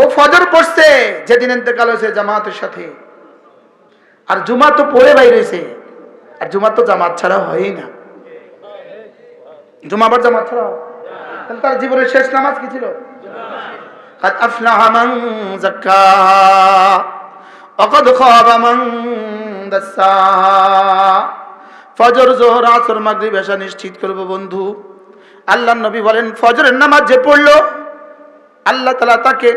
ও ফজর পড়ছে, যেদিন এতেকাল হয়েছে জামাতের সাথে। আর জুমা তো পড়ে বাইর হয়েছে। আর জুমা তো জামাত ছাড়া হয়ই না। জুমা আবার জামাত ছাড়া তাহলে তার জীবনের শেষ নামাজ কি ছিল? ফজর, জোহর, আসর, মাগরিব এসা নিশ্চিত করব বন্ধু। আল্লাহ নবী বলেন, ফজরের নামাজ যে পড়ল, আল্লাহ তালা তাকে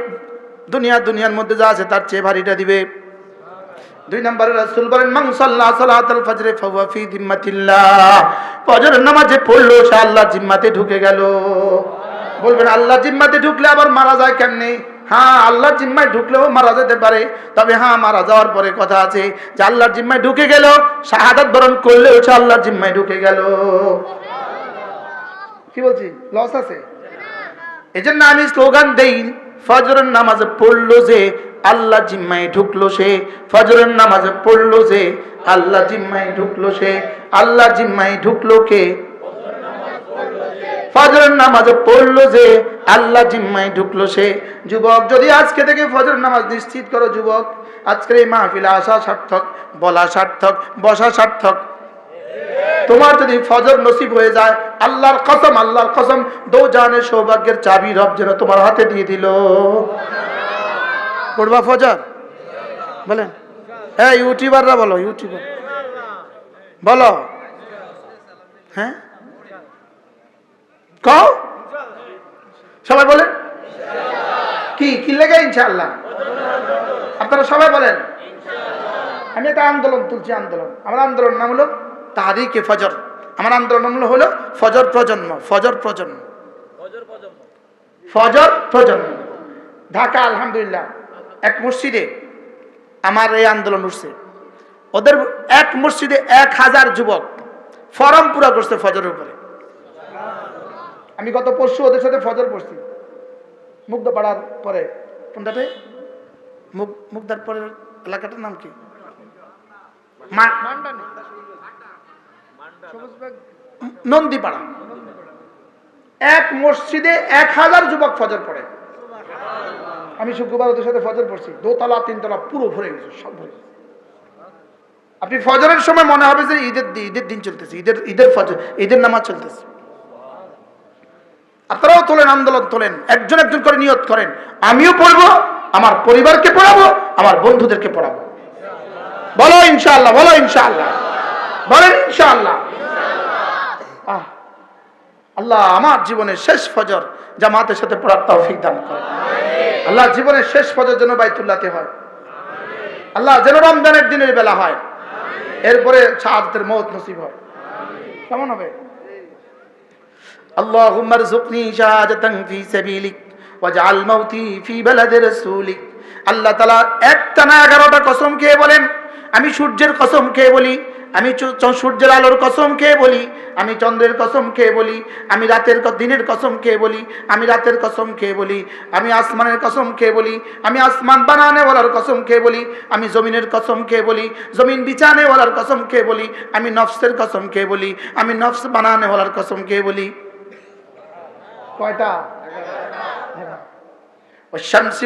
দুনিয়া দুনিয়ার মধ্যে যা আছে তার চেয়ে ভারীটা দিবে। দুই নম্বরে রাসূল বলেন মান সাল্লা সালাতাল ফজরে ফাহুয়া ফি জিম্মাতিল্লাহ। ফজরের নামাজে পড়ল সে আল্লাহর জিম্মাতে ঢুকে গেল। বলবেন আল্লাহ জিম্মাতে ঢুকলে আবার মারা যায় কেমনে? হ্যাঁ আল্লাহর জিম্মায় ঢুকলেও মারা যেতে পারে। তবে হ্যাঁ মারা যাওয়ার পরে কথা আছে যে আল্লাহর জিম্মায় ঢুকে গেল শাহাদাত বরণ করলেও সে আল্লাহর জিম্মায় ঢুকে গেল। কি বলছি? লস আছে? এই জন্য আমি স্লোগান দেই ফজরের নামাজে পড়ল যে আল্লাহ জিম্মায় ঢুকলো সে। ফজরের নামাজে পড়ল যে আল্লাহ জিম্মায় ঢুকলো সে। আল্লাহ জিম্মায় ঢুকলো কে? ফজরের নামাজে পড়ল যে আল্লাহ জিম্মায় ঢুকলো সে। যুবক, যদি আজকে থেকে ফজর নামাজ নিশ্চিত করো যুবক। আজকের এই মাহফিলে আসা সার্থক, বলা সার্থক, বসা সার্থক। তোমার যদি ফজর নসিব হয়ে যায়, আল্লাহর কসম আল্লাহর কসম দো জানের সৌভাগ্যের চাবি রব যেন তোমার হাতে দিয়ে দিল। পড়বা ফজর? বলেন। হ্যাঁ ইউটিউবাররা বলো, ইউটিউবার। বলো। হ্যাঁ? কও? সবাই বলেন। কি কি লেগে ইনশাআল্লাহ? আপনারা সবাই বলেন। আমি একটা আন্দোলন তুলছি, আন্দোলন। আমার আন্দোলন নাম হলো তাহারিকে ফজর। আমার আন্দোলন হলো ফজর প্রজন্ম ফজর প্রজন্ম। ফজর প্রজন্ম। ঢাকা আলহামদুলিল্লাহ এক মসজিদে আমার এই আন্দোলন উঠছে। ওদের এক মসজিদে এক হাজার যুবক ফরম পুরা করছে ফজরের উপরে। আমি গত পরশু ওদের সাথে ফজর পড়ছি। মুগ্ধ পাড়ার পরে কোনটাতে? মুগ মুগদার পরের এলাকাটার নাম কি? মা- নন্দীপাড়া। এক মসজিদে এক হাজার যুবক ফজর পড়ে। আমি শুক্রবার ওদের সাথে ফজর পড়ছি। দোতলা তিনতলা পুরো ভরে গেছে সব ভরে। আপনি ফজরের সময় মনে হবে যে ঈদের ঈদের দিন চলতেছে ঈদের ঈদের ফজর ঈদের নামাজ চলতেছে। আপনারাও তোলেন আন্দোলন তোলেন একজন একজন করে নিয়ত করেন। আমিও পড়ব আমার পরিবারকে পড়াবো আমার বন্ধুদেরকে পড়াবো। বলো ইনশাআল্লাহ বলো ইনশাআল্লাহ। বলেন ইনশাআল্লাহ। আহ, আল্লাহ আমার জীবনের শেষ ফজর জামাতের সাথে পড়ার তৌফিক দান করে আল্লাহ জীবনের শেষ ফজর যেন বাইতুল্লাতে হয় আল্লাহ যেন রমজানের দিনের বেলা হয় এরপরে শাহাদাতের মৌত নসিব হয় কেমন হবে اللهم ارزقني شهادة في سبيلك واجعل موتي في بلد رسولك আল্লাহ তালা একটানা এগারোটা কসম খেয়ে বলেন আমি সূর্যের কসম খেয়ে বলি আমি সূর্যের আলোর কসম খেয়ে বলি আমি চন্দ্রের কসম খেয়ে বলি আমি রাতের দিনের কসম খেয়ে বলি আমি রাতের কসম খেয়ে বলি আমি আসমানের কসম খেয়ে বলি আমি আসমান বানানেওয়ালার কসম খেয়ে বলি আমি জমিনের কসম খেয়ে বলি জমিন বিছানেওয়ালার কসম খেয়ে বলি আমি নফসের কসম খেয়ে বলি আমি নফস বানানেওয়ালার কসম খেয়ে বলি কয়টা ওই শামসি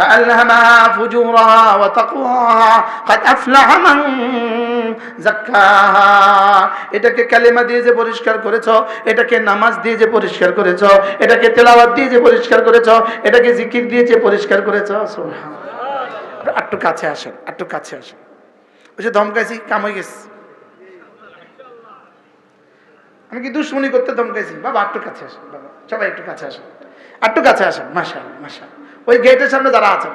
فألهمها فجورها وتقواها قد أفلح من زكاها এটাকে কালেমা দিয়ে যে পরিষ্কার করেছো এটাকে নামাজ দিয়ে যে পরিষ্কার করেছো এটাকে তেলাওয়াত দিয়ে যে পরিষ্কার করেছো এটাকে জিকির দিয়ে যে পরিষ্কার করেছো সুবহানাল্লাহ। একটু কাছে আসেন একটু কাছে আসেন ওই যে ধমকাইছি কাম হয়ে গেছে আমি কি দুশ্মনী করতে ধমকাইছি বাবা একটু কাছে আসেন বাবা সবাই একটু কাছে আসেন একটু কাছে আসেন মাসা মাসা ওই গেটের সামনে যারা আছেন।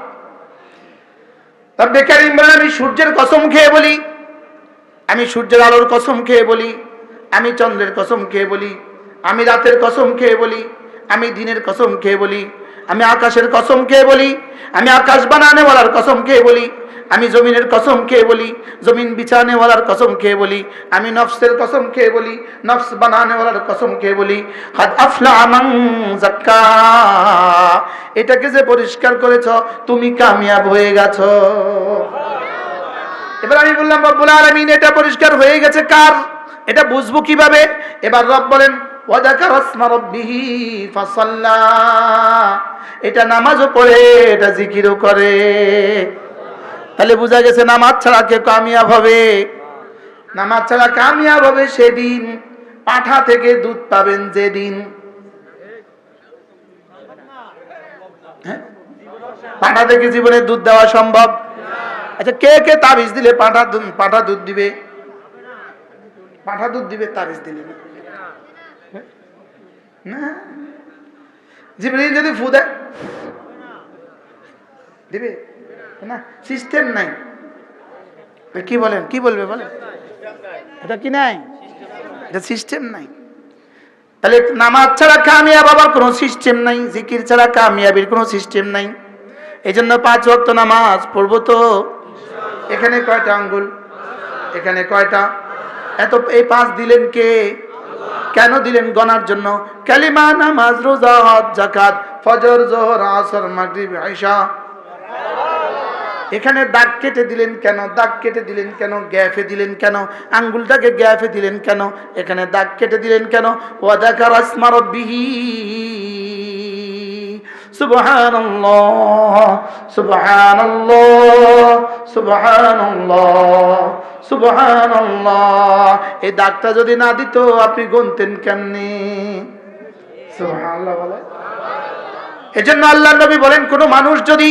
তার বেকার ইমরান, আমি সূর্যের কসম খেয়ে বলি, আমি সূর্যের আলোর কসম খেয়ে বলি, আমি চন্দ্রের কসম খেয়ে বলি, আমি রাতের কসম খেয়ে বলি, আমি দিনের কসম খেয়ে বলি আমি আকাশের কসম খেয়ে বলি? আমি আকাশ বানানেওয়ালার কসম খেয়ে বলি? আমি জমিনের কসম খেয়ে বলি? জমিন বিছানেওয়ালার কসম খেয়ে বলি? আমি নফসের কসম খেয়ে বলি? নফস বানানেওয়ালার কসম খেয়ে বলি? হাত আফলা আমান জাক্কা এটাকে যে পরিষ্কার করেছ, তুমি কামিয়াব হয়ে গেছ। এবার আমি বললাম, রব্বুল আলামিন, এটা পরিষ্কার হয়ে গেছে কার? এটা বুঝব কীভাবে? এবার রব বলেন ওয়াদাকার আসমা রাব্বিহি ফাসাল্লা। এটা নামাজও পড়ে, এটা জিকিরও করে। তাহলে বোঝা গেছে নামাজ ছাড়া কে কামিয়াব হবে। নামাজ ছাড়া কামিয়াব হবে সেদিন। পাঠা থেকে দুধ পাবেন যেদিন। হ্যাঁ? পাঠা থেকে জীবনে দুধ দেওয়া সম্ভব? আচ্ছা কে কে তাবিজ দিলে পাঠা পাঠা দুধ দিবে? পাঠা দুধ দিবে, তাবিজ দিলে না। না। জিবরিল যদি ফু দেয়। দিবে? না সিস্টেম নাই। কি বলেন? কি বলবে বলেন? এটা কি নাই? এটা সিস্টেম নাই। তাহলে নামাজ ছাড়া কামিয়াব আবার কোনো সিস্টেম নাই। জিকির ছাড়া কামিয়াবির কোনো সিস্টেম নাই। এই জন্য পাঁচ ওয়াক্ত নামাজ পড়ব তো। এখানে কয়টা আঙ্গুল? এখানে কয়টা? এত এই পাঁচ দিলেন কে? কেন দিলেন গনার জন্য? কালিমা, নামাজ, রোজা, হজ জাকাত ফজর, জোহর, আসর, মাগরিব আয়সা এখানে দাগ কেটে দিলেন কেন? দাগ কেটে দিলেন কেন? গ্যাফে দিলেন কেন? আঙ্গুলটাকে গ্যাফে দিলেন কেন? এখানে দাগ কেটে দিলেন কেন? ওয়াদাকার আসমা রব্বিহি। সুবহানাল্লাহ সুবহানাল্লাহ সুবহানাল্লাহ সুবহানাল্লাহ। এই দাগটা যদি না দিত, আপনি গুনতেন কেমনি? সুবহানাল্লাহ বলে? এজন্য আল্লাহ নবী বলেন, কোন মানুষ যদি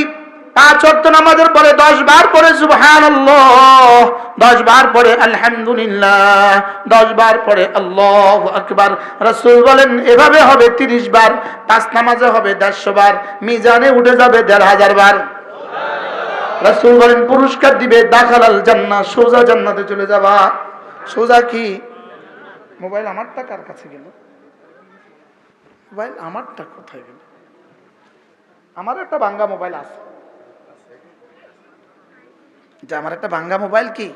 পাঁচ অর্থ নামাজের পরে দশ বার পরে সুবহানাল্লাহ। দশ বার পরে আলহামদুলিল্লাহ। দশ বার পরে আল্লাহ আকবার। রাসূল বলেন, এভাবে হবে তিরিশ বার, পাঁচ নামাজে হবে দেড়শো বার, মিজানে উঠে যাবে দেড় হাজার বার। রাসূল বলেন, পুরস্কার দিবে দাখালাল জান্নাহ, সোজা জান্নাতে চলে যাবা। সোজা কি? মোবাইল আমারটা কার কাছে গেল? মোবাইল আমারটা কোথায় গেল? আমার একটা ভাঙ্গা মোবাইল আছে। যে আমার একটা ভাঙ্গা মোবাইল কি?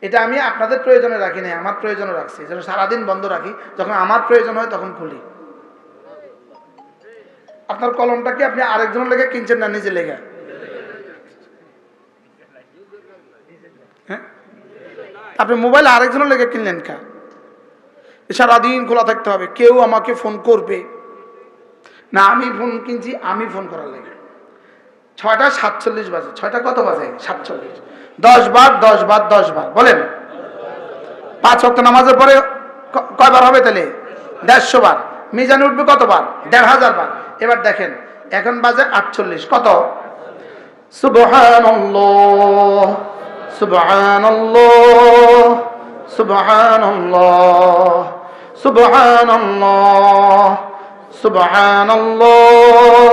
এটা আমি আপনাদের প্রয়োজনে রাখি নাই, আমার প্রয়োজনে রাখছি। যেন সারাদিন বন্ধ রাখি। যখন আমার প্রয়োজন হয় তখন খুলি। আপনার কলমটা কি আপনি আরেকজনের লেগে কিনছেন না নিজে লেগে? হ্যাঁ? আপনি মোবাইল আরেকজনের লেগে কিনলেন কা? সারাদিন খোলা থাকতে হবে, কেউ আমাকে ফোন করবে। না, আমি ফোন কিনছি, আমি ফোন করার লাগে। ছয়টা সাতচল্লিশ বাজে, ছয়টা কত বাজে? সাতচল্লিশ। দশ বার দশ বার দশ বার, বলেন। পাঁচ অক্ট নামাজের পরে কয়বার হবে তাহলে? দেড়শো বার। মিজানে উঠবে কতবার? দেড় হাজার বার। এবার দেখেন, এখন বাজে আটচল্লিশ, কত? সুবহানাল্লাহ সুবহানাল্লাহ সুবহানাল্লাহ সুবহানাল্লাহ সুবহানাল্লাহ।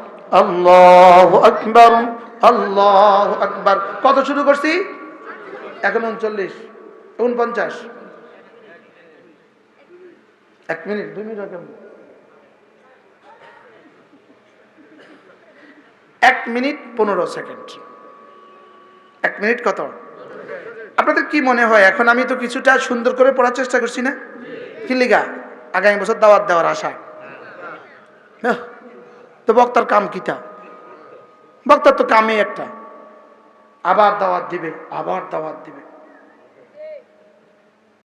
আল্লাহু আকবার আল্লাহু আকবার। কত শুরু করছি? এখন উনচল্লিশ উনপঞ্চাশ এক মিনিট দুই মিনিট এক মিনিট পনেরো সেকেন্ড। এক মিনিট কত? আপনাদের কি মনে হয় এখন আমি তো কিছুটা সুন্দর করে পড়ার চেষ্টা করছি না? কি লিগা? আগামী বছর দাওয়াত দেওয়ার আশা। আহ, তো বক্তার কাম কিটা? বক্তার তো কামে একটা। আবার দাওয়াত দিবে আবার দাওয়াত দিবে।